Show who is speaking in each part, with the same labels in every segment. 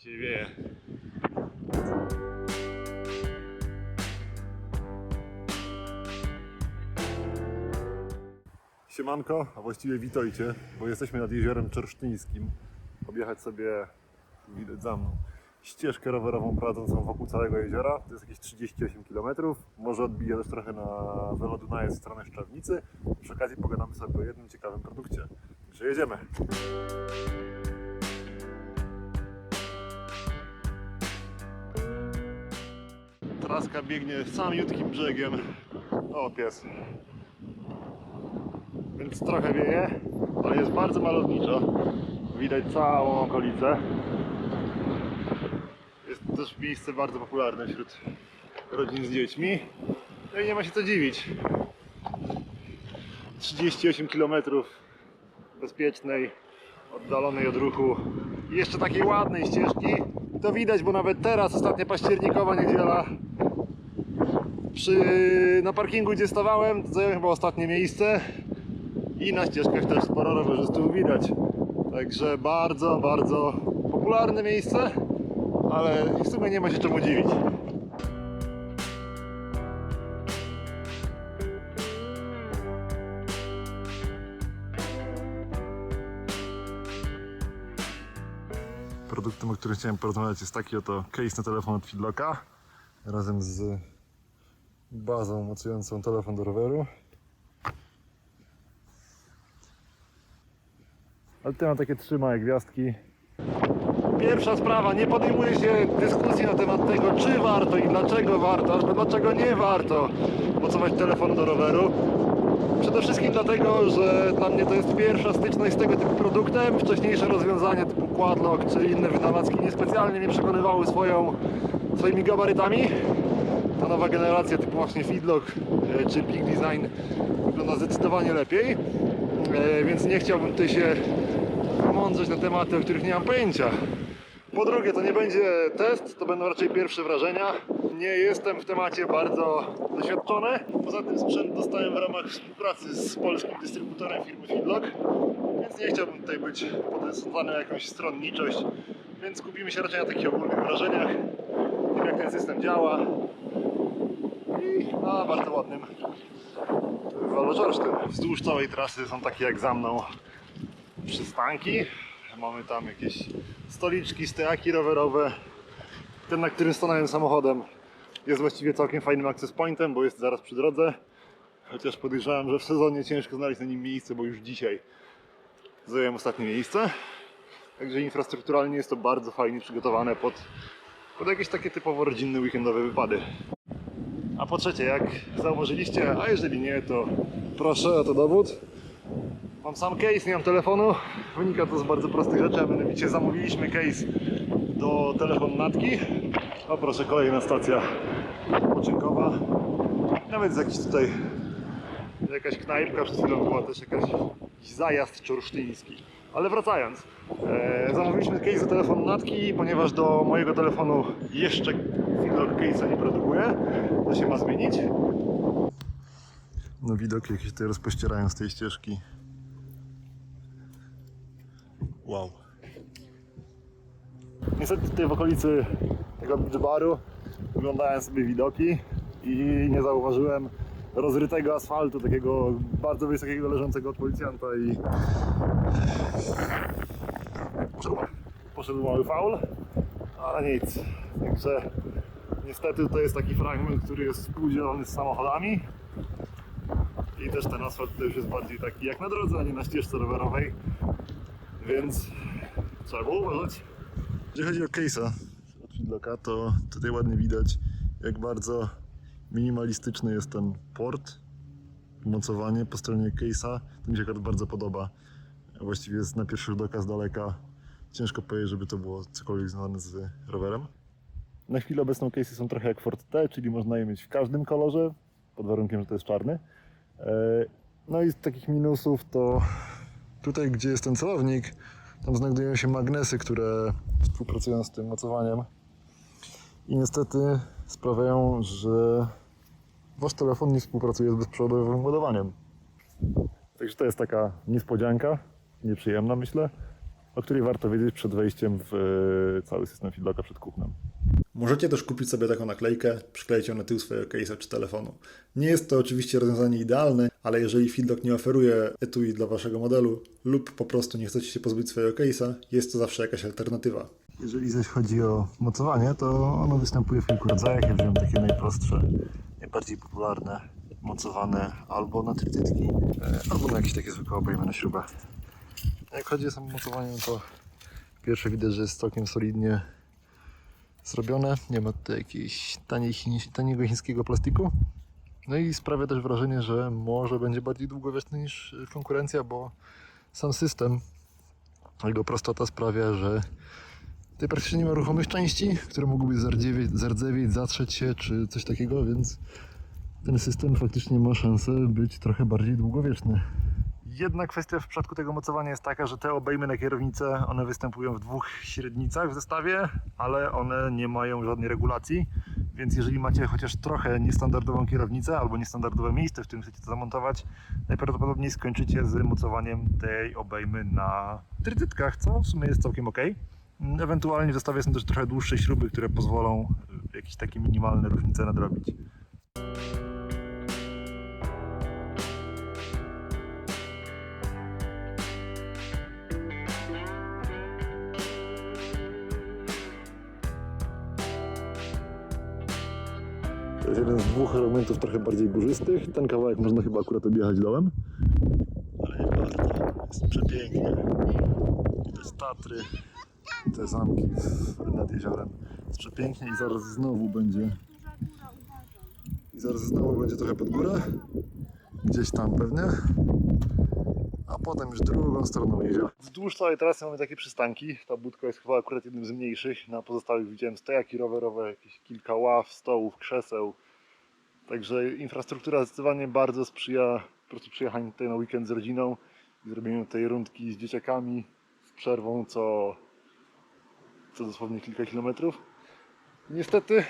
Speaker 1: Dzisiaj wieje. Siemanko, a właściwie witajcie, bo jesteśmy nad jeziorem Czersztyńskim. Objechać sobie, widać za mną, ścieżkę rowerową prowadzącą wokół całego jeziora. To jest jakieś 38 km. Może odbije też trochę na Velo Dunaje w stronę Szczawnicy. Przy okazji pogadamy sobie o jednym ciekawym produkcie. Także jedziemy. Traska biegnie samiutkim brzegiem. O, pies. Więc trochę wieje, ale jest bardzo malowniczo. Widać całą okolicę. Jest też miejsce bardzo popularne wśród rodzin z dziećmi. No i nie ma się co dziwić. 38 km bezpiecznej, oddalonej od ruchu i jeszcze takiej ładnej ścieżki. To widać, bo nawet teraz, ostatnia październikowa niedziela, przy, na parkingu, gdzie stawałem, zająłem chyba ostatnie miejsce i na ścieżkach też sporo rowerzystów widać. Także bardzo, bardzo popularne miejsce, ale w sumie nie ma się czemu dziwić. Produktem, o którym chciałem porozmawiać jest taki oto case na telefon od Fidlocka razem z bazą mocującą telefon do roweru. Ale ty ma takie trzy małe gwiazdki. Pierwsza sprawa, nie podejmuje się dyskusji na temat tego, czy warto i dlaczego warto, albo dlaczego nie warto mocować telefonu do roweru. Przede wszystkim dlatego, że dla mnie to jest pierwsza styczność z tego typu produktem. Wcześniejsze rozwiązania typu Quadlock czy inne wynalazki niespecjalnie mnie przekonywały swoją, swoimi gabarytami. Ta nowa generacja typu właśnie Feedlock e, czy Peak Design wygląda zdecydowanie lepiej. E, Więc nie chciałbym tutaj się mądrzeć na tematy, o których nie mam pojęcia. Po drugie, to nie będzie test, to będą raczej pierwsze wrażenia. Nie jestem w temacie bardzo doświadczony. Poza tym sprzęt dostałem w ramach współpracy z polskim dystrybutorem firmy Feedlock, więc nie chciałbym tutaj być podesłany jakąś stronniczość, więc skupimy się raczej na takich ogólnych wrażeniach, tym jak ten system działa na bardzo ładnym walorze Wzdłuż całej trasy są takie jak za mną przystanki. Mamy tam jakieś stoliczki, stojaki rowerowe. Ten, na którym stanąłem samochodem, jest właściwie całkiem fajnym access pointem, bo jest zaraz przy drodze. Chociaż podejrzewam, że w sezonie ciężko znaleźć na nim miejsce, bo już dzisiaj zająłem ostatnie miejsce. Także infrastrukturalnie jest to bardzo fajnie przygotowane pod, pod jakieś takie typowo rodzinne, weekendowe wypady. A po trzecie, jak zauważyliście, a jeżeli nie, to proszę, oto dowód. Mam sam case, nie mam telefonu. Wynika to z bardzo prostych rzeczy, a mianowicie zamówiliśmy case do telefonu Natki. O proszę, kolejna stacja odpoczynkowa. Nawet jakiś tutaj jakaś knajpka, przed chwilą była też jakaś, zajazd czorsztyński. Ale wracając, e, zamówiliśmy case do telefonu Natki, ponieważ do mojego telefonu jeszcze Fieldlock case'a nie produkuje. To się ma zmienić. No widoki jakieś tutaj rozpościerają z tej ścieżki. Wow. Niestety tutaj w okolicy tego beach baru oglądałem sobie widoki i nie zauważyłem rozrytego asfaltu, takiego bardzo wysokiego leżącego od policjanta i poszedł, mały faul, ale nic. Także niestety to jest taki fragment, który jest współdzielony z samochodami i też ten asfalt to już jest bardziej taki jak na drodze, a nie na ścieżce rowerowej, więc trzeba było uważać. Jeżeli chodzi o case'a od Fidlocka, to tutaj ładnie widać jak bardzo minimalistyczny jest ten port, mocowanie po stronie case'a. To mi się akurat bardzo podoba. Właściwie jest na pierwszy rzut oka z daleka ciężko powiedzieć, żeby to było cokolwiek związane z rowerem. Na chwilę obecną case'y są trochę jak Ford T, czyli można je mieć w każdym kolorze, pod warunkiem, że to jest czarny. E, No i z takich minusów to tutaj, gdzie jest ten celownik, tam znajdują się magnesy, które współpracują z tym mocowaniem. I niestety sprawiają, że wasz telefon nie współpracuje z bezprzewodowym ładowaniem. Także to jest taka niespodzianka, nieprzyjemna myślę. o której warto wiedzieć przed wejściem w e, cały system feedlocka przed kuchnem.
Speaker 2: Możecie też kupić sobie taką naklejkę, przykleić ją na tył swojego case'a czy telefonu. Nie jest to oczywiście rozwiązanie idealne, ale jeżeli Feedlock nie oferuje etui dla waszego modelu lub po prostu nie chcecie się pozbyć swojego case'a, jest to zawsze jakaś alternatywa.
Speaker 1: Jeżeli zaś chodzi o mocowanie, to ono występuje w kilku rodzajach. Ja wziąłem takie najprostsze, najbardziej popularne, mocowane albo na trytytki, e, albo na jakieś takie zwykłe obejmy na śrubę. Jak chodzi o samo mocowanie, no to pierwsze widać, że jest całkiem solidnie zrobione. Nie ma tutaj jakiegoś taniej, taniego chińskiego plastiku. No i sprawia też wrażenie, że może będzie bardziej długowieczny niż y, konkurencja, bo sam system, jego prostota sprawia, że Tutaj praktycznie nie ma ruchomych części, które mogłyby zardzewieć, zardzewieć, zatrzeć się czy coś takiego, więc ten system faktycznie ma szansę być trochę bardziej długowieczny. Jedna kwestia w przypadku tego mocowania jest taka, że te obejmy na kierownicę, one występują w dwóch średnicach w zestawie, ale one nie mają żadnej regulacji, więc jeżeli macie chociaż trochę niestandardową kierownicę albo niestandardowe miejsce, w którym chcecie to zamontować, najprawdopodobniej skończycie z mocowaniem tej obejmy na trytytkach, co w sumie jest całkiem ok. Ewentualnie w zestawie są też trochę dłuższe śruby, które pozwolą y, jakieś takie minimalne różnice nadrobić. To jest jeden z dwóch elementów trochę bardziej górzystych. Ten kawałek można chyba akurat objechać dołem. Ale nie warto. Jest przepięknie. Widać Tatry, te zamki nad jeziorem. Jest przepięknie i zaraz znowu będzie. I zaraz znowu będzie trochę pod górę. Gdzieś tam pewnie. A potem już drugą stroną jeziora. Wzdłuż całej trasy mamy takie przystanki. Ta budka jest chyba akurat jednym z mniejszych. Na pozostałych widziałem stojaki rowerowe, jakieś kilka ław, stołów, krzeseł. Także infrastruktura zdecydowanie bardzo sprzyja po prostu przyjechaniu tutaj na weekend z rodziną i zrobieniu tej rundki z dzieciakami z przerwą co, co dosłownie kilka kilometrów. Niestety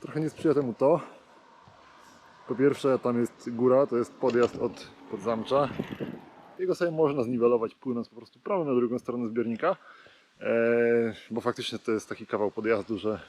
Speaker 1: trochę nie sprzyja temu to. Po pierwsze tam jest góra, to jest podjazd od podzamcza. Jego sobie można zniwelować płynąc po prostu prawą na drugą stronę zbiornika. Eee, bo faktycznie to jest taki kawał podjazdu, że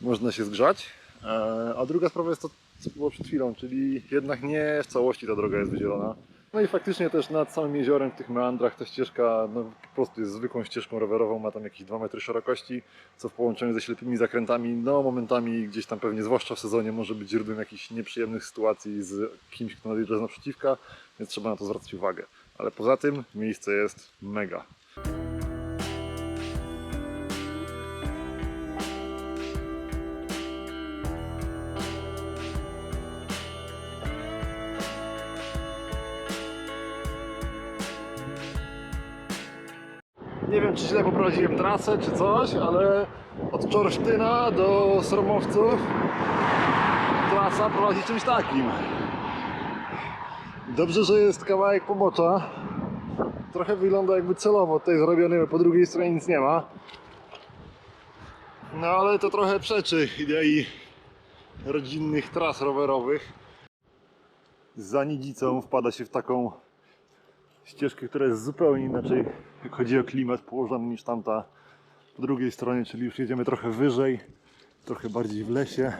Speaker 1: można się zgrzać. Eee, a druga sprawa jest to, co było przed chwilą, czyli jednak nie w całości ta droga jest wydzielona. No i faktycznie też nad samym jeziorem, w tych meandrach, ta ścieżka no, po prostu jest zwykłą ścieżką rowerową, ma tam jakieś 2 metry szerokości, co w połączeniu ze ślepymi zakrętami, no momentami gdzieś tam pewnie, zwłaszcza w sezonie, może być źródłem jakichś nieprzyjemnych sytuacji z kimś, kto nadjeżdża z naprzeciwka, więc trzeba na to zwracać uwagę. Ale poza tym miejsce jest mega. Nie wiem, czy źle poprowadziłem trasę, czy coś, ale od Czorsztyna do Sromowców trasa prowadzi czymś takim. Dobrze, że jest kawałek pobocza. Trochę wygląda jakby celowo tutaj zrobiony, bo po drugiej stronie nic nie ma. No ale to trochę przeczy idei rodzinnych tras rowerowych. Za Nidzicą wpada się w taką ścieżkę, która jest zupełnie inaczej, jak chodzi o klimat, położona niż tamta po drugiej stronie, czyli już jedziemy trochę wyżej, trochę bardziej w lesie.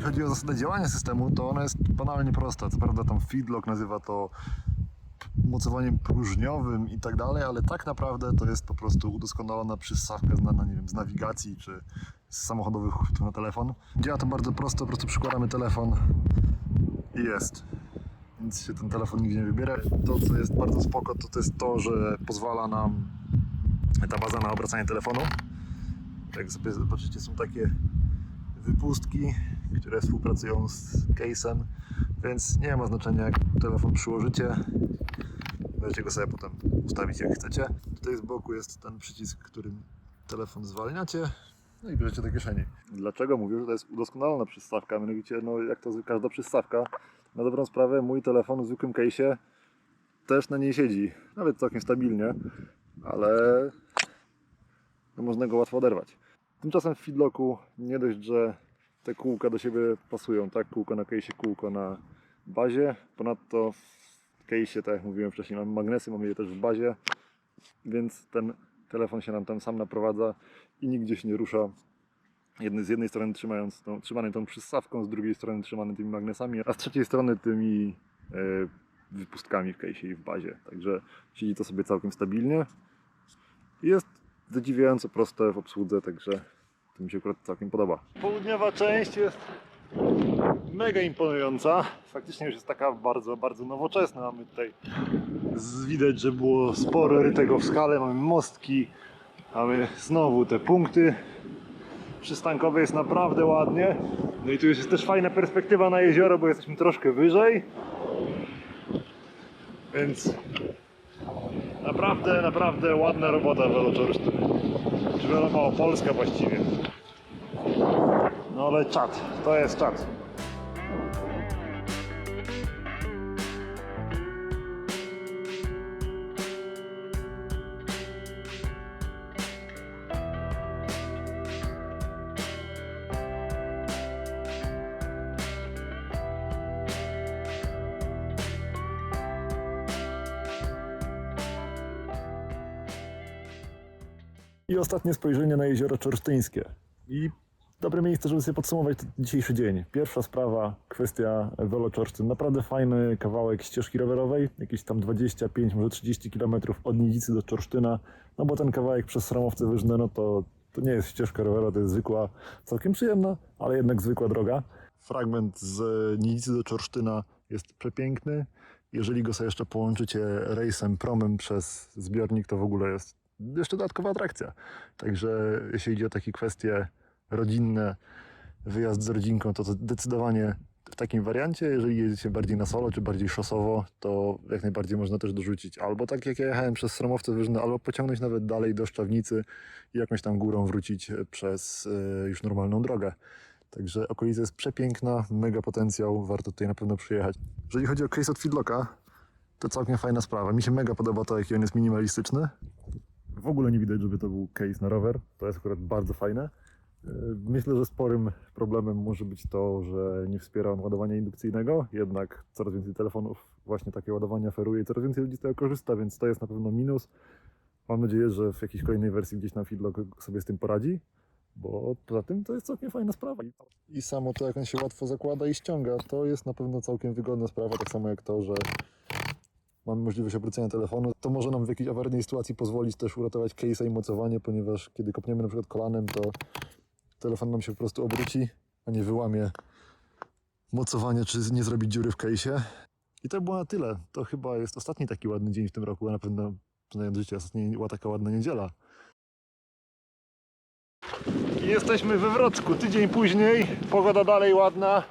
Speaker 1: Jeżeli chodzi o zasadę działania systemu, to ona jest banalnie prosta. Co prawda tam feedlock nazywa to mocowaniem próżniowym i tak dalej, ale tak naprawdę to jest po prostu udoskonalona przystawka znana, nie wiem, z nawigacji czy z samochodowych uchwytów na telefon. Działa to bardzo prosto, po prostu przykładamy telefon i jest. Nic się ten telefon nigdzie nie wybiera. To, co jest bardzo spoko, to, to jest to, że pozwala nam ta baza na obracanie telefonu. Jak sobie zobaczycie, są takie wypustki, które współpracują z case'em, więc nie ma znaczenia jak telefon przyłożycie. Możecie go sobie potem ustawić jak chcecie. Tutaj z boku jest ten przycisk, którym telefon zwalniacie. No i bierzecie do kieszeni. Dlaczego mówię, że to jest udoskonalona przystawka? Mianowicie, no jak to każda przystawka, Na dobrą sprawę mój telefon w zwykłym case'ie też na niej siedzi. Nawet całkiem stabilnie, ale no można go łatwo oderwać. Tymczasem w feedlocku nie dość, że te kółka do siebie pasują, tak? Kółko na case'ie, kółko na bazie. Ponadto w case'ie, tak jak mówiłem wcześniej, mamy magnesy, mamy je też w bazie, więc ten telefon się nam tam sam naprowadza i nigdzie się nie rusza. Jedny, z jednej strony trzymając tą, trzymany tą przystawką, z drugiej strony trzymany tymi magnesami, a z trzeciej strony tymi e, wypustkami w case'ie i w bazie. Także siedzi to sobie całkiem stabilnie. Jest zadziwiająco proste w obsłudze, także to mi się akurat całkiem podoba. Południowa część jest mega imponująca. Faktycznie już jest taka bardzo, bardzo nowoczesna. Mamy tutaj widać, że było sporo rytego w skale. Mamy mostki, mamy znowu te punkty przystankowe. Jest naprawdę ładnie. No i tu już jest też fajna perspektywa na jezioro, bo jesteśmy troszkę wyżej. Więc naprawdę, naprawdę ładna robota Veloczorsztyny. Czy wiadomo, Polska właściwie. No ale czad, to jest czad. I ostatnie spojrzenie na jezioro Czorsztyńskie. I dobre miejsce, żeby sobie podsumować dzisiejszy dzień. Pierwsza sprawa, kwestia Velo Czorsztyn. Naprawdę fajny kawałek ścieżki rowerowej, jakieś tam 25, może 30 km od Nidzicy do Czorsztyna. No bo ten kawałek przez Sramowce Wyżne, no to, to nie jest ścieżka rowerowa, to jest zwykła, całkiem przyjemna, ale jednak zwykła droga. Fragment z Nidzicy do Czorsztyna jest przepiękny. Jeżeli go sobie jeszcze połączycie rejsem, promem przez zbiornik, to w ogóle jest jeszcze dodatkowa atrakcja. Także jeśli idzie o takie kwestie rodzinne, wyjazd z rodzinką, to, zdecydowanie w takim wariancie. Jeżeli jedziecie bardziej na solo, czy bardziej szosowo, to jak najbardziej można też dorzucić albo tak jak ja jechałem przez Stromowce Wyżne, albo pociągnąć nawet dalej do Szczawnicy i jakąś tam górą wrócić przez e, już normalną drogę. Także okolica jest przepiękna, mega potencjał, warto tutaj na pewno przyjechać. Jeżeli chodzi o case od Feedlocka, to całkiem fajna sprawa. Mi się mega podoba to, jaki on jest minimalistyczny. W ogóle nie widać, żeby to był case na rower. To jest akurat bardzo fajne. Myślę, że sporym problemem może być to, że nie wspiera on ładowania indukcyjnego, jednak coraz więcej telefonów właśnie takie ładowania oferuje i coraz więcej ludzi z tego korzysta, więc to jest na pewno minus. Mam nadzieję, że w jakiejś kolejnej wersji gdzieś tam Feedlock sobie z tym poradzi, bo poza tym to jest całkiem fajna sprawa. I samo to, jak on się łatwo zakłada i ściąga, to jest na pewno całkiem wygodna sprawa, tak samo jak to, że mamy możliwość obrócenia telefonu. To może nam w jakiejś awaryjnej sytuacji pozwolić też uratować case'a i mocowanie, ponieważ kiedy kopniemy na przykład kolanem, to telefon nam się po prostu obróci, a nie wyłamie mocowania, czy nie zrobić dziury w case'ie. I to było na tyle. To chyba jest ostatni taki ładny dzień w tym roku, a na pewno znając życie, ostatnia taka ładna niedziela. Jesteśmy we Wrocku, tydzień później, pogoda dalej ładna,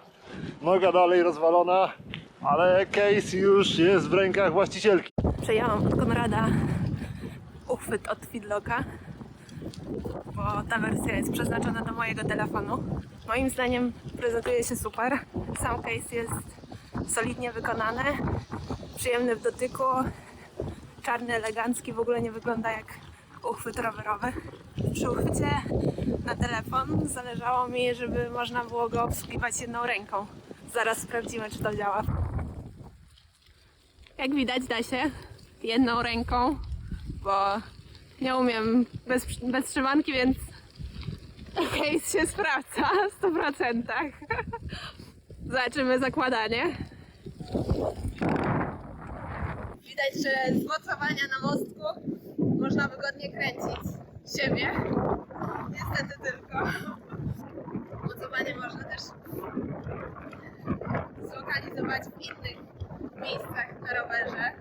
Speaker 1: noga dalej rozwalona, ale case już jest w rękach właścicielki.
Speaker 3: Przejęłam od Konrada uchwyt od Feedlocka, bo ta wersja jest przeznaczona do mojego telefonu. Moim zdaniem prezentuje się super. Sam case jest solidnie wykonany, przyjemny w dotyku, czarny, elegancki, w ogóle nie wygląda jak uchwyt rowerowy. Przy uchwycie na telefon zależało mi, żeby można było go obsługiwać jedną ręką. Zaraz sprawdzimy, czy to działa. Jak widać, da się jedną ręką, bo nie umiem bez, bez trzymanki, więc case się sprawdza w 100%. Zobaczymy zakładanie. Widać, że z mocowania na mostku można wygodnie kręcić siebie. Niestety tylko. Mocowanie można też zlokalizować w innych miejscach na rowerze.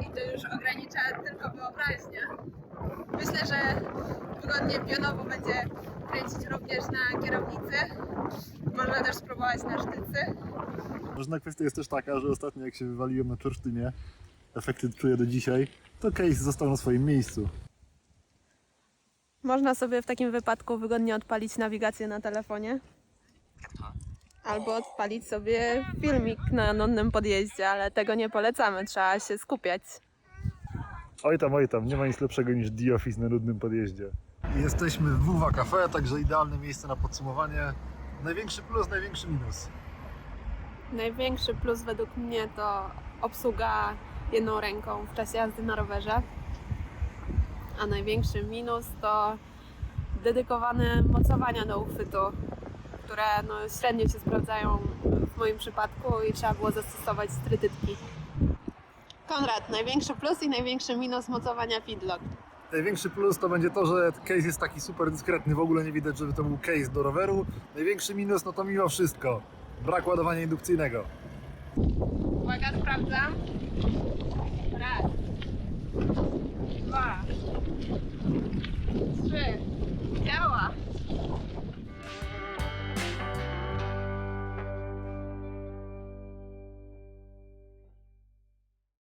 Speaker 3: I to już ogranicza tylko wyobraźnię. Myślę, że wygodnie pionowo będzie kręcić również na kierownicy. Można też spróbować na sztycy.
Speaker 1: Ważna kwestia jest też taka, że ostatnio jak się wywaliłem na Czorsztynie, efekty czuję do dzisiaj, to case został na swoim miejscu.
Speaker 3: Można sobie w takim wypadku wygodnie odpalić nawigację na telefonie. Albo odpalić sobie filmik na nonnym podjeździe, ale tego nie polecamy, trzeba się skupiać.
Speaker 4: Oj tam, oj tam, nie ma nic lepszego niż The Office na nudnym podjeździe.
Speaker 1: Jesteśmy w WWA Cafe, także idealne miejsce na podsumowanie. Największy plus, największy minus.
Speaker 3: Największy plus według mnie to obsługa jedną ręką w czasie jazdy na rowerze. A największy minus to dedykowane mocowania do uchwytu, które no, średnio się sprawdzają w moim przypadku i trzeba było zastosować strytytki. Konrad, największy plus i największy minus mocowania feedlock.
Speaker 1: Największy plus to będzie to, że case jest taki super dyskretny, w ogóle nie widać, żeby to był case do roweru. Największy minus no to mimo wszystko brak ładowania indukcyjnego.
Speaker 3: Uwaga, sprawdzam. Raz, dwa, trzy. Działa!